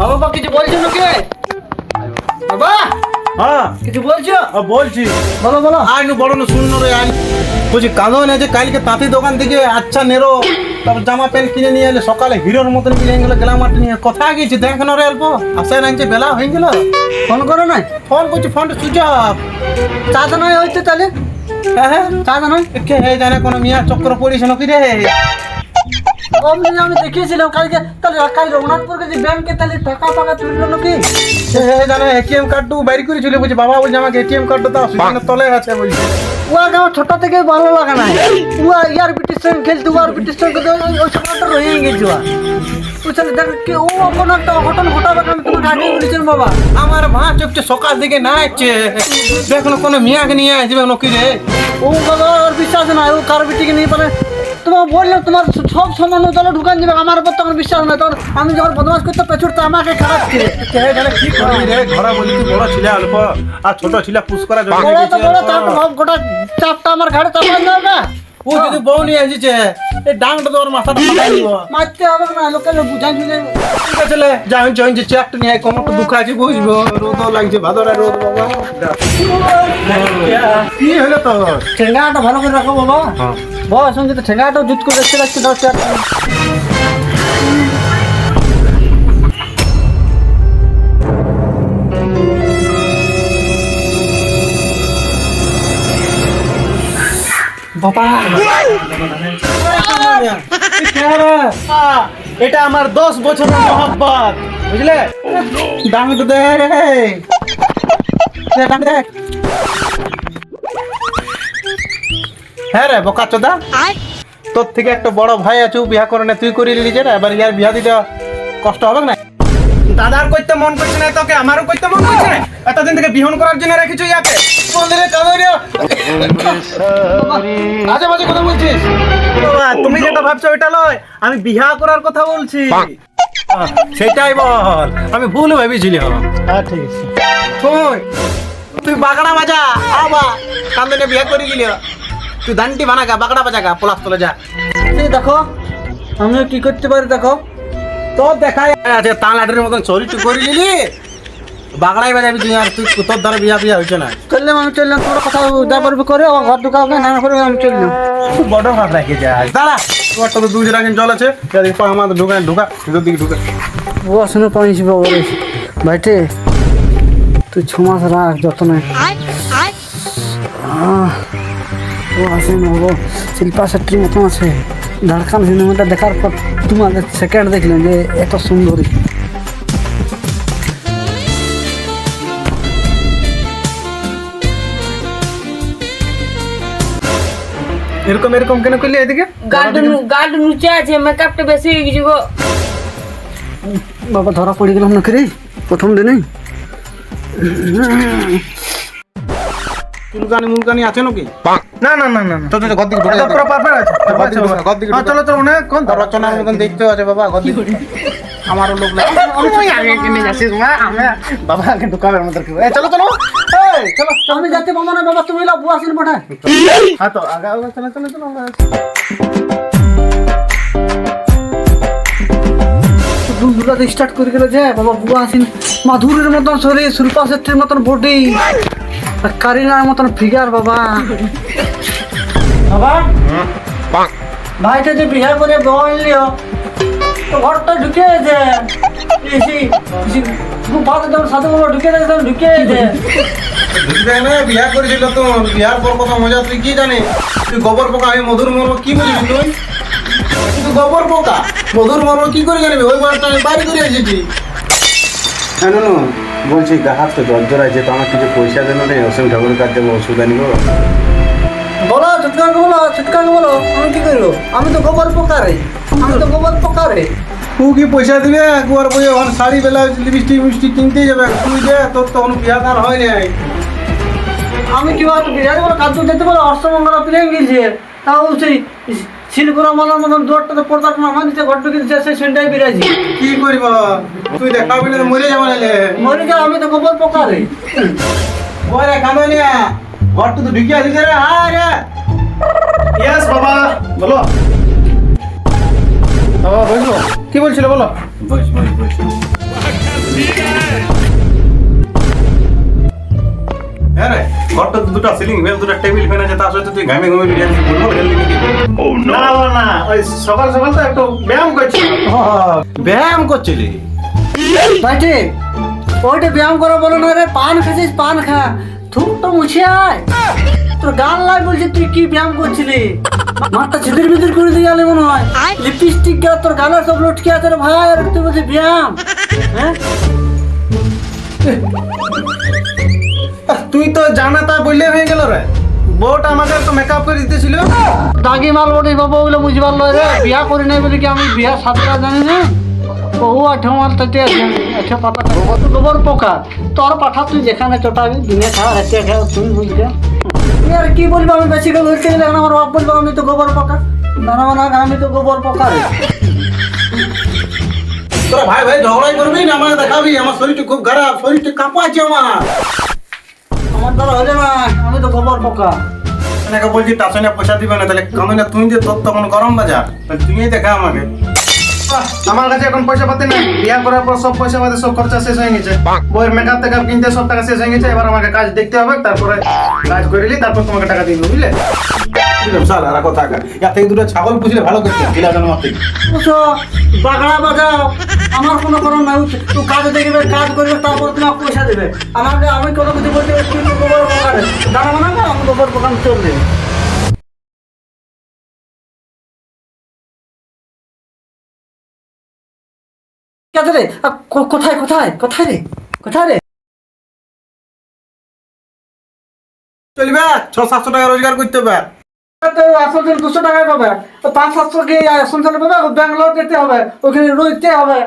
বাবা কিছু বলছো নাকি? বাবা হ্যাঁ। কিছু বলছো? বলছি। বলো বলো বড় নু শূন্য রে বলছি কাঁদো না যে কালকে তাঁতি দোকান থেকে আচ্ছা নেরো তারপর জামা প্যান্ট কিনে নিয়ে এলে সকালে হিরোর মতন কিনে গেল গেলাম আর নিয়ে কোথায় গেছি দেখ না রে অল্প। আসে না যে বেলা হয়ে গেল। ফোন করো না ফোন করছি ফোনটা সুইচ অফ। চা দানা হইতো তাহলে? হ্যাঁ হ্যাঁ চা দানা কে হে জানে কোনো মিয়া চক্র পড়িস নাকি রে? অমনি আমি দেখিয়েছিলাম কালকে তাহলে কাল রঘুনাথপুর গেছি ব্যাংকে তাহলে টাকা টাকা তুললো নাকি? জানে এটিএম কার্ড বাইর করে চলে বলছি বাবা বলছে আমাকে এটিএম কার্ডটা দাও সেখানে তলে আছে বলছি। ওয়াকে আমার ছোট থেকে ভালো লাগে না ওয়া ইয়ার ব্রিটিশ সঙ্গে খেলতে ওয়ার ব্রিটিশ সঙ্গে তো ওই- সময়টা রয়ে গেছে ওয়া বুঝলে দেখ কি ও কোনো একটা অঘটন ঘটাবে আমি তোমাকে আগে বলেছিলাম বাবা। আমার মা চোখছে সকাল দিকে না আসছে। দেখল কোনো মিয়াকে নিয়ে আসবে নাকি রে? ও বাবা ওর বিশ্বাস নাই ও কার বিটিকে নিয়ে পারে তোমার বললে তোমার সব সমান দলে ঢুকান দিবে আমার উপর তখন বিশ্বাস নাই তখন আমি যখন বদমাস করতে পেছুর তো আমাকে খারাপ ছিল কি করবি রে? ঘরে বলি তুই বড় ছিল অল্প আর ছোট ছিল পুষ করা বড় তো বড় তার সব গোটা চাপটা আমার ঘাড়ে চাপান যাবে ও যদি বউ নিয়ে আসিছে এই ডাংটা তোর মাথা মারতে হবে না লোকে বুঝাই বুঝাই ঠিক আছে লে যাই যাই যে চেকটা নিয়ে কোমরটা দুঃখ আছে বুঝব রোদ লাগছে ভাদরে রোদ বাবা। কি হলো তোর? ঠেঙ্গাটা ভালো করে রাখো বাবা। হ্যাঁ। বস সঙ্গে তো ঠেঙ্গাটাও জুত করে দেখতে লাগছে দশ চার বাবা। এটা আমার দশ বছরের মহাব্বত। বুঝলে? দাম তো হ্যাঁ রে, বোকা চোদা। তোর থেকে একটা বড় ভাই আছে বিয়া করে তুই করিলি যে এবার ইয়ার বিয়া দিতে কষ্ট হবে না? দাদার করতে মন করছে না তোকে আমারও করতে মন করছে না? এতদিন থেকে বিহন করার জন্য রেখেছো ইয়াকে মন্দিরে কাদরিয়া আজে বাজে কথা বলছিস? বাবা, তুমি যেটা ভাবছ ওইটা লয়। আমি বিয়া করার কথা বলছি। সেটাই বল। আমি ভুল ভেবেছিলি হ্যাঁ ঠিক আছে। তুই তুই বাগড়া বাজা। আবা কান্দনে বিয়া করে গেলি। তুই দান্টি বানাগা বাগড়া বাজাগা পলাশ তোলে যা। দেখো আমিও কি করতে পারি দেখো? তোর দেখাই আছে তা লাটের মতন চরিটি করে নিলি? বাগড়াই বাজাবি তুই আর তুই তোর দ্বারা বিয়া বিয়া হয়েছে না। চললাম আমি চললাম তোমার কথা যা পারবি করে ঘর ঢুকাবে না করে আমি চললাম। খুব বড় ভাব রাখে যায়। দাঁড়া তোমার তো দুই রাখেন জল আছে পা আমাদের ঢুকা ঢুকা ভিতর দিকে ঢুকা। ও শুনে পাইছি বাবা ভাইটে তুই ছ মাস রাখ যত্নে ও আছে না ও শিল্পা শেট্টির মতন আছে। ঝাড়খান্ড সিনেমাটা দেখার পর তোমাকে সেকেন্ড দেখলাম যে এত সুন্দরী এরকম এরকম কেন করলি এদিকে গার্ড গার্ড নিচে আছে মেকআপটা বেশি হয়ে গেছে গো বাবা ধরা পড়ে গেলাম না রে প্রথম দিনেই চুলকানি মুলকানি আছে নাকি? না না না না না। ঘর দিকে ঢুকে এটা পুরো পারফেক্ট আছে ঘর দিকে হ্যাঁ, চলো চলো অনেক কোন রচনার মতন দেখতে আছে বাবা ঘর দিকে আমারও লোক লাগে। আমি আগে কিনে যাচ্ছি মা আমি বাবা আগে ঢুকাবে আমাদের এই চলো চলো। এই চলো আমি যাতে বাবা না বাবা তুমি লাভ বুয়া সিনেমাটা। হ্যাঁ তো আগে আগে চলো চলো চলো স্টার্ট করে গেল যে বাবা বুয়া আসেন মাধুরের মতন শরীর শিল্পা শেট্টির মতন বডি। কারিনার মতন ফিগার বাবা। বাবা? ভাইটা যে বিহার করে বললিও তো ঘরটা ঢুকে যে এসি ফাঁকে যখন সাথে বলো ঢুকে যায় তখন ঢুকে যে দেখ না করেছিল তো বিয়ার পর কথা মজা তুই কি জানিস? তুই গোবর পোকা আমি মধুর মর্ম কি বুঝিস তুই? তুই গোবর পোকা মধুর মর্ম কি করে জানিবি? ওই বয়সটা আমি বাড়ি করে এসেছি। হ্যাঁ বলছি হাত তো জ্বর আছে তো আমার কিছু পয়সা দেন রে অসীম ঠাকুরের কাছে ওষুধ আনিব। বলো ছুটকাকে বলো ছুটকাকে বলো আমি কি করব আমি তো গোবর পোকারে আমি তো গোবর পোকারে। তু কি পয়সা দিবে? একবার বই ওখানে শাড়ি বেলা লিপস্টিক মিষ্টি কিনতেই যাবে তুই দে তোর তো কোনো বিয়া তার হয় নাই। আমি কি বলতো বিরাট বড় কাদ্দু যেতে বলে? অষ্টমঙ্গলা প্লেন গেছে তাও সেই শিলগুড়া মালার মতন দুয়ারটাতে পর্দা নামা দিতে ঘর ঢুকে দিচ্ছে সেই সেন্টাই বিরাজি কি করিব তুই দেখাবি না তো মরে যাবে নালে মরে আমি তো গোবর পোকারে। ওরে কান্দনিয়া ঘরটা তো ঢুকিয়ে রে ইয়েস বাবা বলো। বাবা বসো। কি বলছিল বলো? বস বস বস। দুটো সিলিং ফ্যান দুটো টেবিল ফ্যান আছে তার সাথে তুই ঘামে ঘুমে বিরিয়ানি ফুটবল খেললি নাকি না না, না ওই সকাল সকাল তো একটু ব্যায়াম করছি। ব্যায়াম করছিলি? বাটে ওইটা ব্যায়াম করা বলো না রে পান খাচ্ছিস পান খা। থুক তো মুছে আয়। তোর গাল লাই বলছে তুই কি ব্যায়াম করছিলি? মাথা ছিদির বিদির করে দিয়ে গেলে মনে হয়। লিপস্টিক গা তোর গালে সব লটকে আছে রে ভাই আর তুই বলছিস ব্যায়াম। হ্যাঁ? তুই তো জানা তা বললে হয়ে গেল রে। বউটা আমাকে একটু মেকআপ করে দিতেছিল। দাগি মাল বটে বাবা বলে বুঝি পারল রে বিয়া করি নাই বলে কি আমি বিয়া সাতটা জানি না? বহু আঠে মাল তাতে আছে আচ্ছা পাতা গোবর পোকা তোর পাঠা তুই যেখানে চটাবি দিনে খা রাতে খা তুই বুঝবে আর কি বলব আমি বেশি করে বলতে গেলে আমার বাপ বলব আমি তো গোবর পোকা। না না না আমি তো গোবর পোকা রে। তোরা ভাই ভাই ঝগড়াই করবি না আমাকে দেখাবি আমার শরীরটা খুব খারাপ শরীরটা কাঁপাচ্ছে আমার। আমার দ্বারা হলে না আমি তো গোবর পোকা। এনেকে বলছি টাসনে পয়সা দিবে না তাহলে না তুই যে তোর তখন গরম বাজা তাহলে তুই দেখা আমাকে। আমার কাছে এখন পয়সা পাতি নাই। বিয়া করার পর সব পয়সা পাতি সব খরচা শেষ হয়ে গেছে। বইয়ের মেকআপ টেকআপ কিনতে সব টাকা শেষ হয়ে গেছে এবার আমাকে কাজ দেখতে হবে তারপরে কাজ করিলি তারপর তোমাকে টাকা দিয়ে দেবো বুঝলে? স্যার আর কথা কার। থেকে দুটো ছাগল পুষলে ভালো করতে কিলা জানো মাত্র বুঝছ বাগড়া বাজাও। আমার কোনো কারণ নাই। তুই কাজ দেখবে কাজ করবে তারপর তোমাকে পয়সা দেবে। আমাকে আমি কোনো কিছু বলতে পারি, গোবর পোকা রে দাঁড়া মানে আমি গোবর পোকা চলবে। রে? কোথায় কোথায় কোথায় রে? কোথায় রে? চলবে? ছ সাতশো টাকা রোজগার করতে হবে। তো দুশো টাকায় পাবে। পাঁচ সাতশো কি সঞ্চালন পাবে? ব্যাঙ্গালোর যেতে হবে, ওখানে রইতে হবে।